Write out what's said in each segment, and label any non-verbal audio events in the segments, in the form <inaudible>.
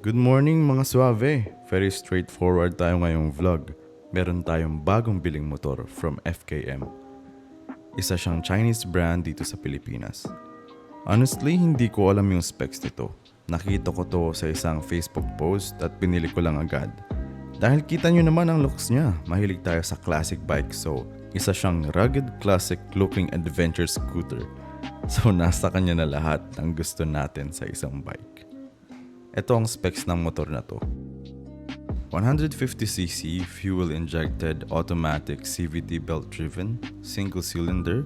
Good morning mga suave. Very straightforward tayo ngayong vlog. Meron tayong bagong biling motor from FKM. Isa siyang Chinese brand dito sa Pilipinas. Honestly, hindi ko alam yung specs nito. Nakita ko to sa isang Facebook post at pinili ko lang agad. Dahil kita nyo naman ang looks niya, mahilig tayo sa classic bike so isa siyang rugged classic looking adventure scooter. So nasa kanya na lahat ng gusto natin sa isang bike. Ito ang specs ng motor na to. 150cc fuel-injected automatic CVT belt-driven, single-cylinder,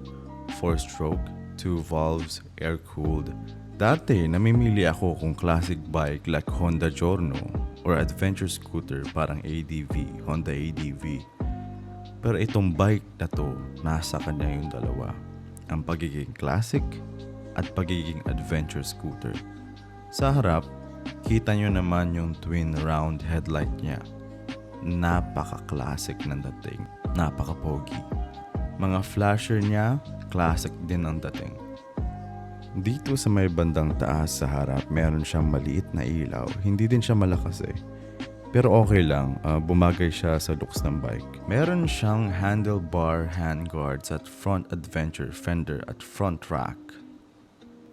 4-stroke, 2 valves, air-cooled. Dati, namimili ako kung classic bike like Honda Giorno or adventure scooter parang ADV, Honda ADV. Pero itong bike na to, nasa kanya yung dalawa. Ang pagiging classic at pagiging adventure scooter. Sa harap, kita nyo naman yung twin round headlight niya. Napaka-classic ng dating. Napaka-pogi. Mga flasher niya, classic din ang dating. Dito sa may bandang taas sa harap, meron siyang maliit na ilaw. Hindi din siya malakas eh. Pero okay lang, ah, bumagay siya sa looks ng bike. Meron siyang handlebar handguards at front adventure fender at front rack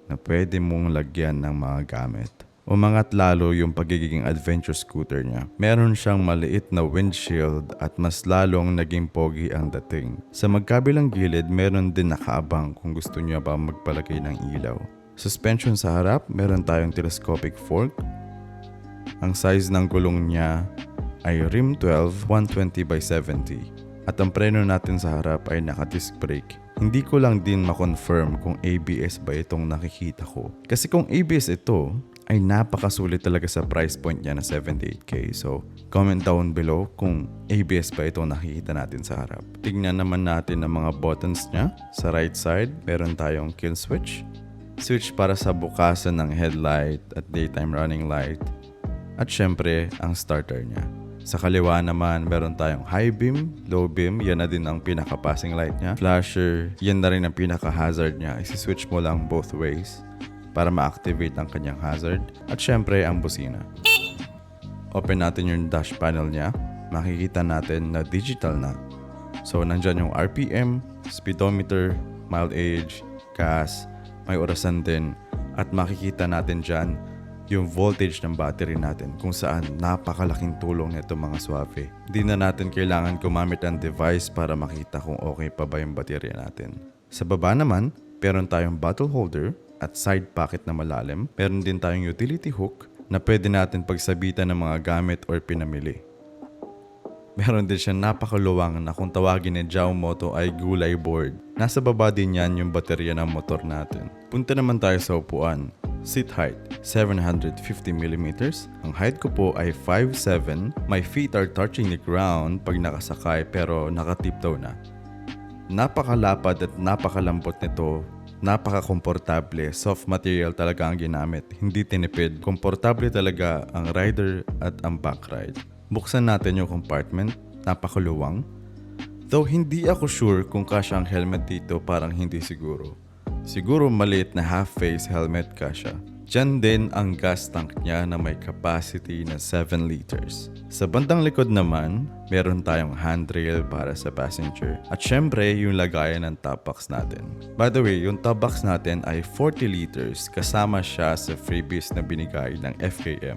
na pwede mong lagyan ng mga gamit. Umangat lalo yung pagiging adventure scooter niya. Meron siyang maliit na windshield at mas lalong naging pogi ang dating. Sa magkabilang gilid, meron din nakaabang kung gusto niya ba magpalagay ng ilaw. Suspension sa harap, meron tayong telescopic fork. Ang size ng gulong niya ay rim 12 120 by 70 at ang preno natin sa harap ay naka-disc brake. Hindi ko lang din makonfirm kung ABS ba itong nakikita ko. Kasi kung ABS ito, ay napakasulit talaga sa price point niya na 78k. So, comment down below kung ABS ba itong nakikita natin sa harap. Tignan naman natin ang mga buttons niya. Sa right side, meron tayong kill switch. Switch para sa bukasan ng headlight at daytime running light. At syempre, ang starter niya. Sa kaliwa naman, meron tayong high beam, low beam, yan na din ang pinaka-passing light niya. Flasher, yan na rin ang pinaka-hazard niya. Isi-switch mo lang both ways para ma-activate ang kanyang hazard. At syempre, ang busina. Open natin yung dash panel niya. Makikita natin na digital na. So, nandyan yung RPM, speedometer, mild age, gas, may orasan din. At makikita natin dyan yung voltage ng battery natin kung saan napakalaking tulong nito mga suave. Hindi na natin kailangan gumamit ng device para makita kung okay pa ba yung baterya natin. Sa baba naman, meron tayong bottle holder at side pocket na malalim. Meron din tayong utility hook na pwede natin pagsabitan ng mga gamit or pinamili. Meron din siya napakaluwang na kung tawagin ni Jao Moto ay gulay board. Nasa baba din yan yung baterya ng motor natin. Punta naman tayo sa upuan. Seat height, 750mm. Ang height ko po ay 5'7". My feet are touching the ground pag nakasakay pero nakatiptoe na. Napakalapad at napakalambot nito. Napaka-komportable. Soft material talaga ang ginamit. Hindi tinipid. Komportable talaga ang rider at ang back ride. Buksan natin yung compartment. Napakaluwang. Though hindi ako sure kung kasya ang helmet dito parang hindi siguro. Siguro maliit na half-face helmet kasya. Diyan din ang gas tank niya na may capacity na 7 liters. Sa bandang likod naman, meron tayong handrail para sa passenger. At syempre, yung lagayan ng top box natin. By the way, yung top box natin ay 40 liters kasama siya sa freebies na binigay ng FKM.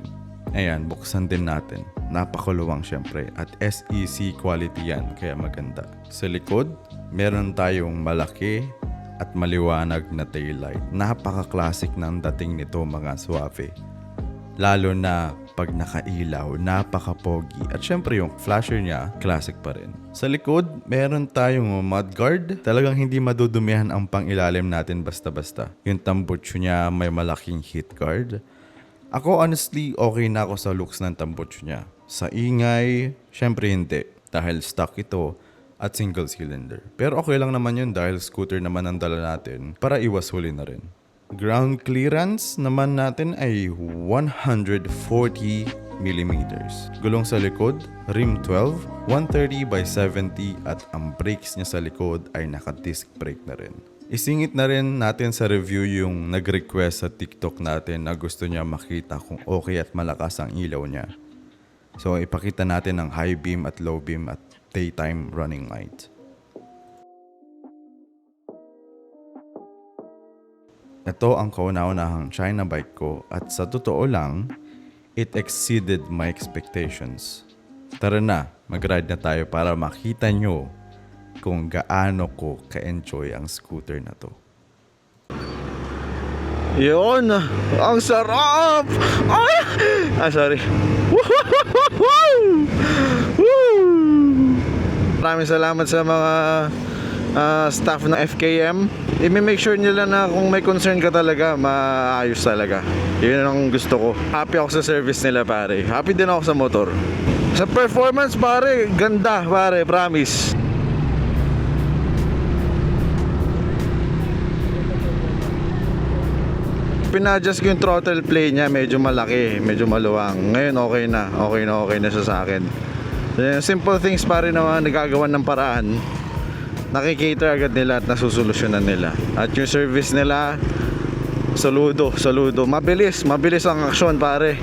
Ayan, buksan din natin. Napakuluwang syempre at SEC quality yan kaya maganda. Sa likod, meron tayong malaki at maliwanag na taillight. Napaka-classic ng dating nito mga suave. Lalo na pag nakailaw, napaka-pogi. At syempre yung flasher niya, classic pa rin. Sa likod, meron tayong mudguard. Talagang hindi madudumihan ang pangilalim natin basta-basta. Yung tambutso niya may malaking heat guard. Ako honestly, okay na ako sa looks ng tambutso niya. Sa ingay, syempre hindi. Dahil stock ito at single cylinder. Pero okay lang naman yun dahil scooter naman ang dala natin para iwas huli na rin. Ground clearance naman natin ay 140 millimeters. Gulong sa likod, rim 12, 130 by 70 at ang brakes niya sa likod ay naka-disc brake na rin. Isingit na rin natin sa review yung nag-request sa TikTok natin na gusto niya makita kung okay at malakas ang ilaw niya. So ipakita natin ang high beam at low beam at daytime running lights. Ito ang kauna-unahang China bike ko at sa totoo lang, it exceeded my expectations. Tara na, mag-ride na tayo para makita nyo kung gaano ko ka-enjoy ang scooter na to. Yun, ang sarap! Ay! Ah, sorry. Woo! Maraming salamat sa mga ah, staff ng FKM. I-make sure nila na kung may concern ka talaga, maayos talaga. Yun ang gusto ko. Happy ako sa service nila, pare. Happy din ako sa motor. Sa performance, pare, ganda, pare, promise. pinadjust ko yung throttle play niya medyo malaki, medyo maluwang. Ngayon okay na, okay na okay na siya sa akin. Simple things pa rin naman nagagawa ng paraan. Nakikater agad nila at nasusolusyonan nila. At yung service nila, saludo, saludo. Mabilis, mabilis ang aksyon pare.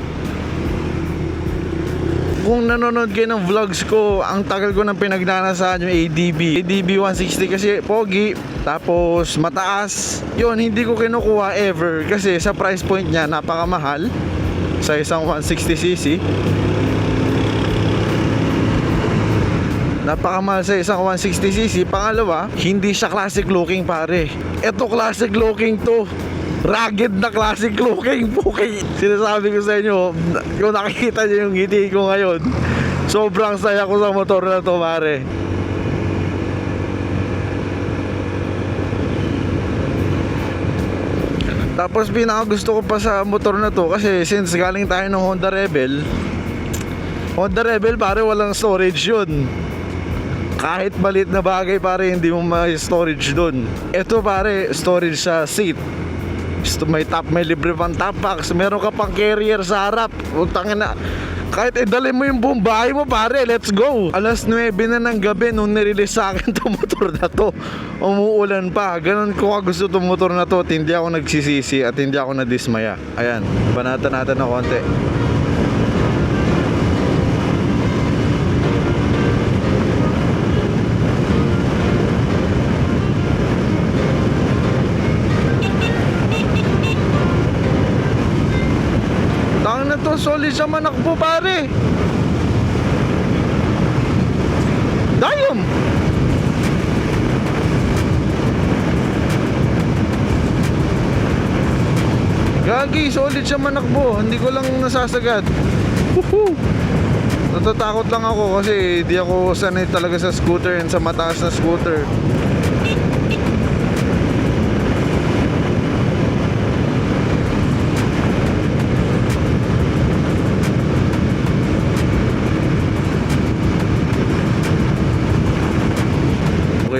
Kung nanonood kayo ng vlogs ko, ang tagal ko nang pinagnanasahan yung ADB. ADB 160 kasi pogi, tapos mataas. Yun, hindi ko kinukuha ever kasi sa price point niya napakamahal sa isang 160cc. Napakamahal sa isang 160cc. Pangalawa, hindi siya classic looking pare. Ito classic looking to. Rugged na classic looking Puki. <laughs> Sinasabi ko sa inyo, kung nakikita niyo yung ngiti ko ngayon, sobrang saya ko sa motor na to pare. Tapos pinaka gusto ko pa sa motor na to kasi since galing tayo ng Honda Rebel Honda Rebel pare walang storage yun kahit balit na bagay pare hindi mo may storage dun. Ito pare storage sa seat. May top may libre pang top box. Meron ka pang carrier sa harap. Utangin na kahit idalhin mo yung buong bahay mo pare let's go. Alas 9 na ng gabi nung nirelease sa akin <laughs> itong motor na to. Umuulan pa. Ganun ko gusto itong motor na to at hindi ako nagsisisi at hindi ako nadismaya. Ayan banatan natin ng konti To, solid sa manakbo pare. Dayom. Gagi, solid siya manakbo. Hindi ko lang nasasagad. Woohoo! Natatakot lang ako kasi di ako sanay talaga sa scooter and sa mataas na scooter.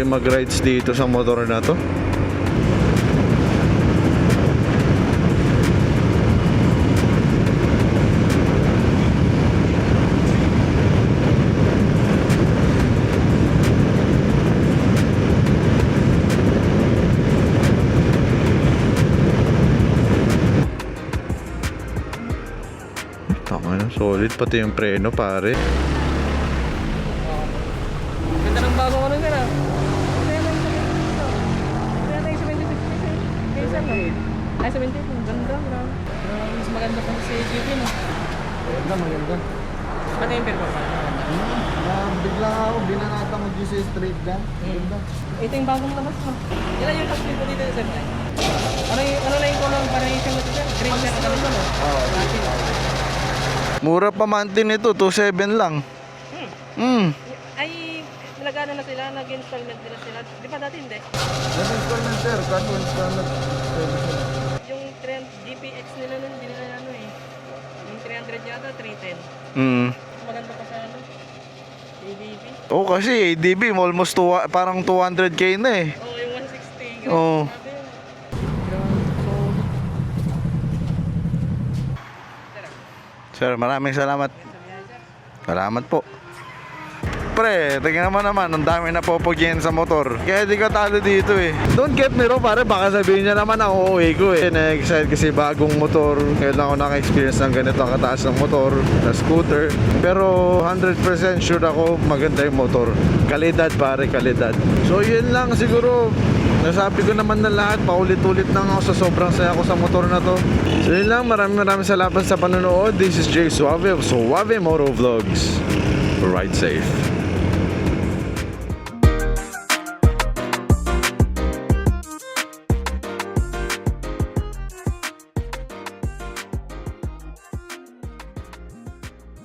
Okay mag-rides dito sa motor na to. Tama na, solid pati yung preno pare. Ganda ng bagong ano nila. Kaya na yung 76. Kaya na yung 76 kaysa no? Ay, 70. Ang ganda, bro. Bro, Mas maganda pa sa GT, no? Maganda, maganda. Pati yung performance. Hmm, bigla ako, binanata mo dito sa straight gun. Ganda. Ito yung bagong labas, no? Ilan yung top ko dito sa Ano yung, ano na yung kulong variation na ito, sir? Green siya ang gamit mo, no? Oo. Mura pa man din ito, 2.7 lang. Hmm. Ay, nagano na sila, nag-installment nila sila. Di ba dati hindi? Nag-installment sir, kaso installment. 300 yata, Mm. Maganda pa sa ano? ADB. Oo, oh, kasi ADB, almost two, parang 200k na eh. Oo, oh, yung 160. Oo. Oh. Sir, maraming salamat. Salamat po. Pre, tingnan mo naman, ang dami na popogyan sa motor. Kaya di ka talo dito eh. Don't get me wrong, pare, baka sabihin niya naman ako OA ko eh. Na-excite kasi bagong motor. Ngayon lang ako naka-experience ng ganito kataas ng motor, na scooter. Pero 100% sure ako maganda yung motor. Kalidad pare, kalidad. So yun lang siguro. Nasabi ko naman na lahat, paulit-ulit lang ako sa sobrang saya ko sa motor na to. So yun lang, maraming maraming salamat sa panonood. This is Jay Suave of Suave Moto Vlogs. Ride safe.